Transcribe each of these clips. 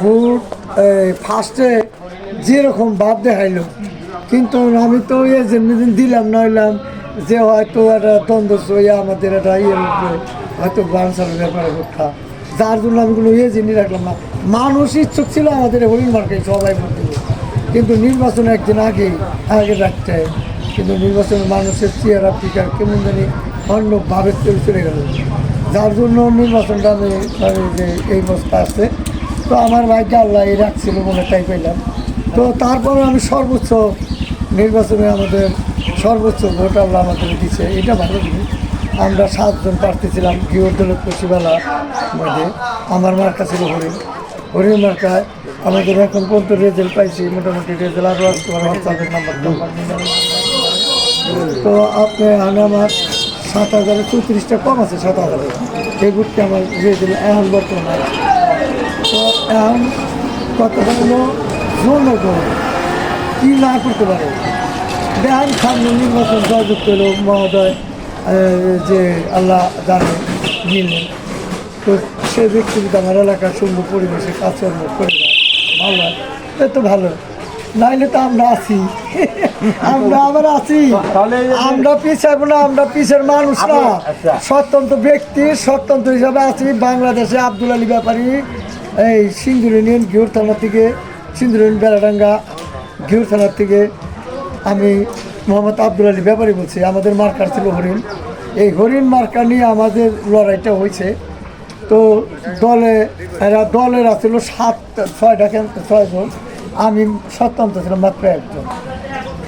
Vote ফার্স্টে যেরকম ভাব দেখাইলো। কিন্তু আমি তো ইয়ে যেদিন দিলাম, নইলাম যে হয়তো একটা দ্বন্দ্ব হয়ে আমাদের একটা উপরে হয়তো বাউন্সারের ব্যাপারে ভোটটা যার জন্য আমি কোনো ইয়ে জিনিস রাখলাম না। মানুষ ইচ্ছুক ছিল আমাদের হরিণ মার্কে সবাই দিল কিন্তু নির্বাচন একদিন আগে আগে রাখতে কিন্তু নির্বাচনের মানুষের চেহারা ফিকার কেমন জানি অন্যভাবে চলে চলে গেল। যার জন্য নির্বাচনটা আমি মানে যে এই বস্তা আছে তো আমার ভাইকে আল্লাহ এই রাখছিল বলে তাই পেলাম তো তারপরে আমি সর্বোচ্চ নির্বাচনে আমাদের সর্বোচ্চ ভোট আল্লাহ আমাদের দিচ্ছে এটা ভালো জিনিস। আমরা সাতজন প্রার্থী ছিলাম গৃহদলের পশুবেলা মধ্যে। আমার মার্কা ছিল হরিণ। হরিণ মার্কায় আমাদের এখন পর্যন্ত রেজাল্ট পাইছি, মোটামুটি রেজাল্ট আরও হোয়াটসঅ্যাপের নাম্বার তো আপনি আমি আমার সাত হাজারে চৌত্রিশটা কম আছে, সাত হাজারে। এই বুটটি আমার রেজাল্ট এখন বর্তমানে তো এখন কত হলো জনগণ কি না করতে পারে? দেখেন সামনে নির্বাচন জয়যুক্ত হলো মহোদয় যে আল্লাহ জানে নিলেন তো সে ব্যক্তি যদি আমার এলাকার সুন্দর পরিবেশে কাজকর্ম করে দেয় ভালো এ তো ভালো। নাইলে তো আমরা আছি। আমরা আবার আছি। আমরা পিছাব না আমরা পিছের মানুষ না। আচ্ছা। স্বতন্ত্র ব্যক্তি স্বতন্ত্র হিসাবে আছি। বাংলাদেশে আব্দুল আলী ব্যাপারী এই সিন্দুর ইউনিয়ন ঘিউর থানা থেকে সিন্দুর ইউনিয়ন বেড়াডাঙ্গা, ঘিউর থানার থেকে আমি মোহাম্মদ আব্দুল আলী ব্যাপারী বলছি, আমাদের মার্কার ছিল হরিণ। এই হরিণ মার্কা নিয়ে আমাদের লড়াইটা হয়েছে। তো দলে, এরা দলের ছিল সাত, ছয়টা ছয়জন। আমি স্বতন্ত্র ছিলাম মাত্র একজন।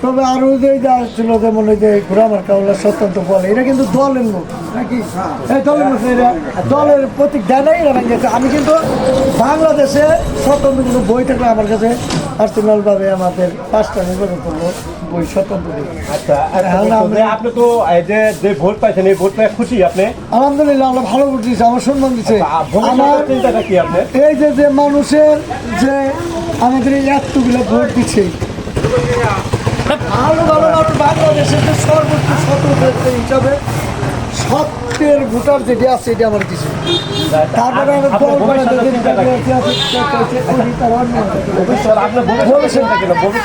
তবে আরও যে যা ছিল যেমন ওই যে ঘোরামার কাউলা স্বতন্ত্র বলে এটা কিন্তু দলের লোক নাকি? এই দলের লোক এরা। দলের প্রতীক দেয় নাই এরা ভেঙেছে আমি কিন্তু বাংলাদেশে স্বতন্ত্র কোনো বই থাকলে আমার কাছে পার্সোনালভাবে আমাদের পাঁচটা নির্বাচন করল বই স্বতন্ত্র। আচ্ছা হ্যাঁ, আপনি তো এই যে যে ভোট পাইছেন এই ভোট পেয়ে খুশি আপনি? আলহামদুলিল্লাহ আল্লাহ ভালো ভোট দিয়েছে আমার সম্মান দিচ্ছে আমার চিন্তাটা কি আপনি এই যে যে মানুষের যে আমাদের এই এতগুলো ভোট দিচ্ছে ভালো ভালো মানুষ বাংলাদেশের যে সর্বোচ্চ স্বতন্ত্র হিসাবে সত্যের ভোটার যেটি আছে এটি আমার কিছু তারপরে দল?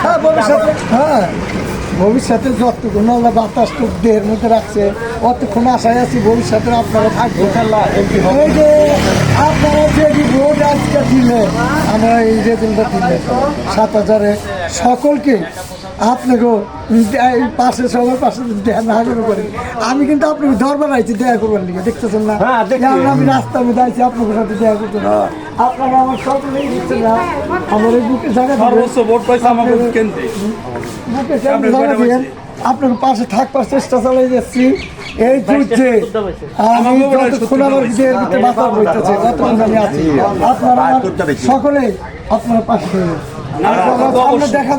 হ্যাঁ ভবিষ্যতে হ্যাঁ ভবিষ্যতে যতক্ষণ আল্লাহ বাতাস টুক দেহের মধ্যে রাখছে অতক্ষণ আশায় আছি ভবিষ্যতে আপনারা এমপি এই যে আপনারা যে ভোট আজকে দিলেন আমরা এই রেজাল্টটা দিলেন। সাত হাজারে সকলকে আপনাকেও পাশে সবার পাশে দেখা না করে পারি আমি কিন্তু আপনাকে দরবার আইছি দেখা করবার লিখে দেখতেছেন না? হ্যাঁ, আমি রাস্তার মধ্যে আইছি আপনাদের সাথে দেখা করতে আপনারা আমার সকলেই দিচ্ছেন না। আমার এই বুকে জায়গা বুকে জায়গা আপনার পাশে থাকবার চেষ্টা চালাই যাচ্ছি। এই যুদ্ধে আমি যতক্ষণ আমার দেহের ভিতরে বাঁচা বইতেছে ততক্ষণ আমি আছি। আপনারা সকলে আপনারা পাশে। দেখা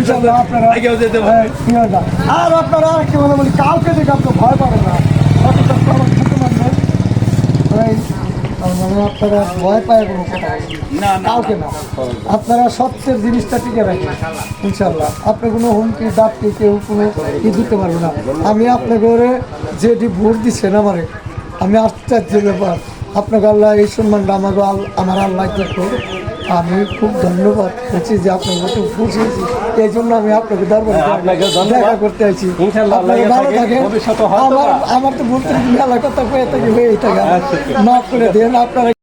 ইনশাআল্লাহ আপনারা কি আর আপনারা আরেকটা কথা বলি কাউকে দেখে আপনার ভয় পাবেন না। তার মানে আপনারা ভয় পায় কোনো না। কাউকে আপনারা সত্যের জিনিসটা টিকে রাখেন ইনশাল্লাহ আপনি কোনো হুমকি দাপকে কেউ কোনো ই দিতে পারব না। আমি আপনাকে ওরে যেটি ভোট দিচ্ছেন আমারে আমি আশ্চর্য ব্যাপার। আপনাকে আল্লাহ এই সম্মানটা আমাকে আমার আল্লাহ দেখো আমি খুব ধন্যবাদ করছি যে আপনার মতো খুশিয়েছি এই জন্য আমি আপনাকে দরবারে হ্যাঁ, করতে আছি। আমার তো বলতে মেলা কথা হয়ে থাকে হয়ে থাকে না মাফ করে দেন আপনারা